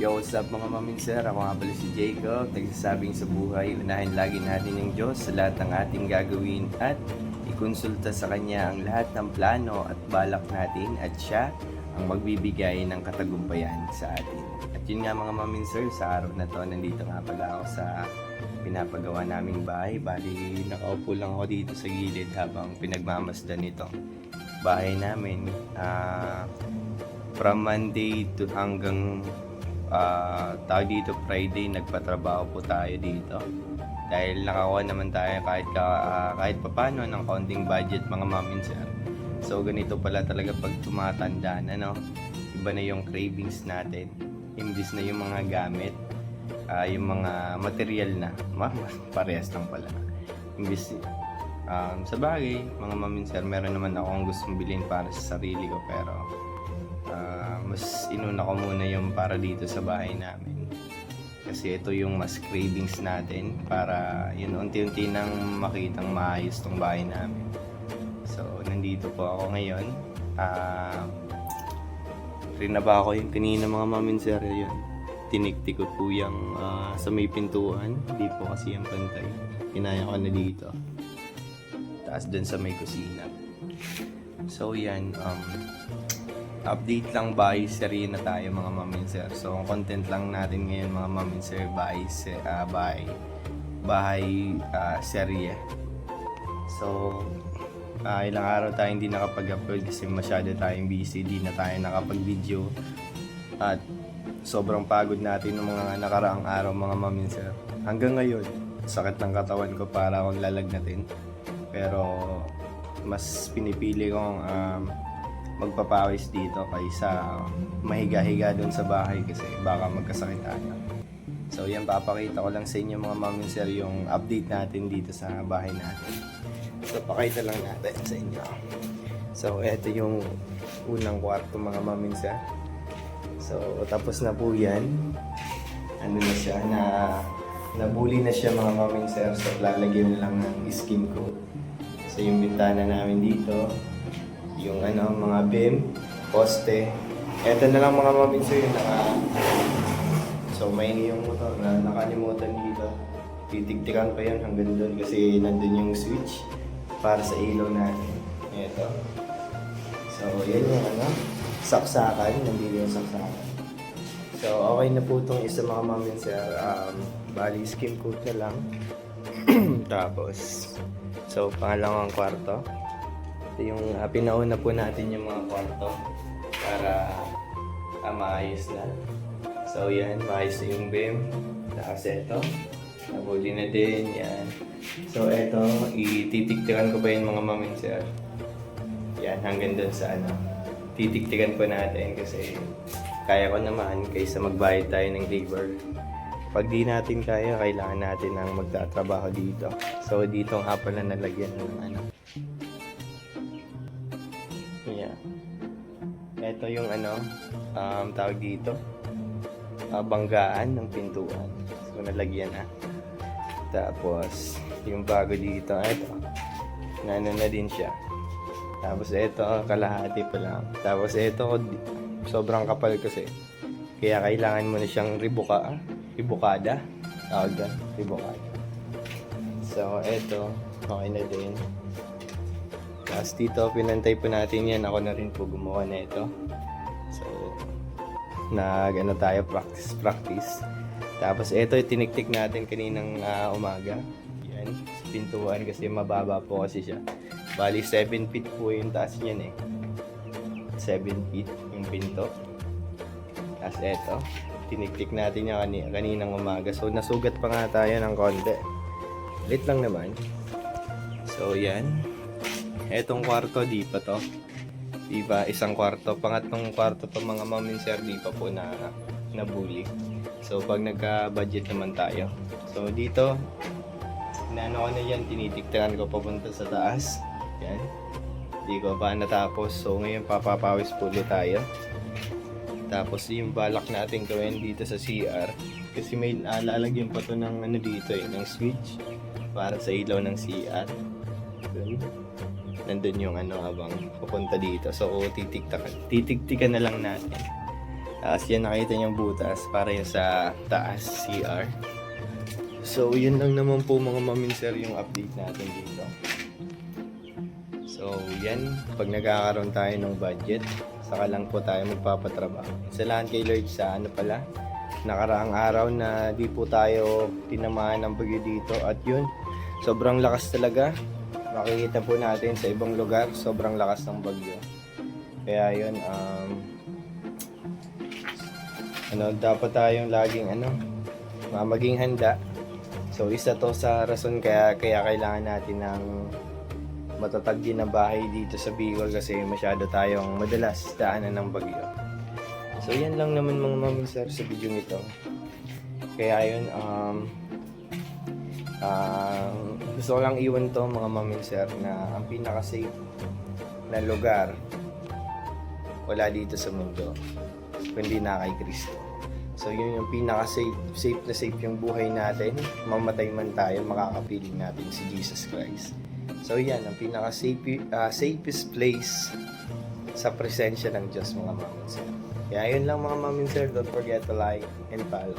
Yo, what's up mga maminser? Ako nga pala si Jacob, nagsasabing sa buhay, unahin lagi natin yung Diyos sa lahat ng ating gagawin at ikonsulta sa Kanya ang lahat ng plano at balak natin at Siya ang magbibigay ng katagumpayan sa atin. At yun nga mga maminser, sa araw na to, nandito nga pala ako sa pinapagawa naming bahay. Bali, nakaupo lang ako dito sa gilid habang pinagmamasdan itong bahay namin. Ah... from Monday to hanggang ah tao dito Friday nagpatrabaho po tayo dito. Dahil nakakuha naman tayo kahit ka, ah, kahit papano ng konting budget mga mamin sir. So ganito pala talaga pag tumatanda na no? Iba na yung cravings natin. Imbis na yung mga gamit ah, yung mga material na. Ma- parehas lang pala. Imbis um, sa bagay mga mamin sir meron naman akong gustong bilhin para sa sarili ko pero mas inuna ko muna yung para dito sa bahay namin. Kasi ito yung mas cravings natin para yun unti-unti nang makitang maayos tong bahay namin. So, nandito po ako ngayon. Ah, rinaba ko yung kanina mga mamin sir yun. Tiniktik ko po yung ah, sa may pintuan. Hindi po kasi yung pantay. Kinaya ko na dito. Taas dun sa may kusina. So, yan. Um, update lang by serye na tayo mga maminser. So, ang content lang natin ngayon mga maminser by, ah, by bahay ah, serye. So, ah, ilang araw tayo hindi nakapag-upload kasi masyado tayong busy, di na tayo nakapag-video. At sobrang pagod natin ng mga nakaraang araw mga maminser. Hanggang ngayon, sakit ng katawan ko para akong lalagnatin. Pero, mas pinipili kong um, magpapawis dito kaysa mahiga-higa doon sa bahay kasi baka magkasakit tayo. So yan, papakita ko lang sa inyo mga mami sir yung update natin dito sa bahay natin. So pakita lang natin sa inyo. So eto yung unang kwarto mga mami sir. So tapos na po yan. Ano na siya na nabuli na siya mga mami sir. So lalagyan na lang ng skin coat. So yung bintana namin dito, yung ano, mga beam, poste. Ito na lang mga maminso yung naka... So may yung motor na nakalimutan dito. Titigtikan pa yun hanggang doon kasi nandun yung switch para sa ilaw natin. Ito. So yan yung ano, saksakan. Nandito yung saksakan. So okay na po itong isa mga maminso. Um, bali skim coat na lang. Tapos, so pangalawang kwarto. Ito yung uh, pinauna po natin yung mga kwarto para uh, maayos na. So yan, maayos na yung beam. Tapos ito, nabuli na din, yan. So ito, ititiktikan ko pa yung mga mamin sir. Yan, hanggang dun sa ano. Titiktikan po natin kasi kaya ko naman kaysa magbayad tayo ng labor. Pag di natin kaya, kailangan natin ng magtatrabaho dito. So dito nga pala nalagyan ng ano, Yeah. Ito yung ano, um, tawag dito, ah, banggaan ng pintuan. So, nalagyan na. Tapos, yung bago dito, ito, nano na din siya. Tapos, ito, kalahati pa lang. Tapos, ito, sobrang kapal kasi. Kaya kailangan mo na siyang ribuka, ribukada. Tawag doon, ribukada. So, ito, okay na din. Tapos dito, pinantay po natin yan. Ako na rin po gumawa na ito. So, nag ano tayo, practice, practice. Tapos ito, tiniktik natin kaninang ah, umaga. Yan, sa pintuan kasi mababa po kasi siya. Bali, 7 feet po yung taas niyan eh. 7 feet yung pinto. Tapos ito, tiniktik natin yan kani kaninang umaga. So, nasugat pa nga tayo ng konti. Lit lang naman. So, yan. Etong kwarto, di pa to. Di ba? Isang kwarto. Pangatlong kwarto to mga mamin sir, di pa po na nabuli. So, pag nagka-budget naman tayo. So, dito, inaano ko na yan, tinitiktakan ko papunta sa taas. Yan. Di ko pa natapos. So, ngayon papapawis po ulit tayo. Tapos, yung balak natin gawin dito sa CR. Kasi may uh, lalagyan pa to ng ano dito eh, ng switch para sa ilaw ng CR. Dun nandun yung ano habang pupunta dito. So, titiktakan. Titiktikan na lang natin. Tapos yan nakita niyong butas para yung sa taas CR. So yun lang naman po mga maminser yung update natin dito. So yan, pag nagkakaroon tayo ng budget, saka lang po tayo magpapatrabaho. Salahan kay Lord sa ano pala, nakaraang araw na di po tayo tinamaan ng bagyo dito at yun, sobrang lakas talaga. Makikita po natin sa ibang lugar, sobrang lakas ng bagyo. Kaya yun, um, ano, dapat tayong laging ano, maging handa. So isa to sa rason kaya kaya kailangan natin ng matatag din na bahay dito sa Bicol kasi masyado tayong madalas daanan ng bagyo. So yan lang naman mga maminsar sa video nito. Kaya yun, um, ah, gusto ko lang iwan to mga maminsar na ang pinaka-safe na lugar wala dito sa mundo kundi na kay Kristo. So yun yung pinaka safe, safe na safe yung buhay natin. Mamatay man tayo, makakapiling natin si Jesus Christ. So yan, ang pinaka safe, ah, safest place sa presensya ng Diyos mga mamin. Kaya yun lang mga mamin don't forget to like and follow.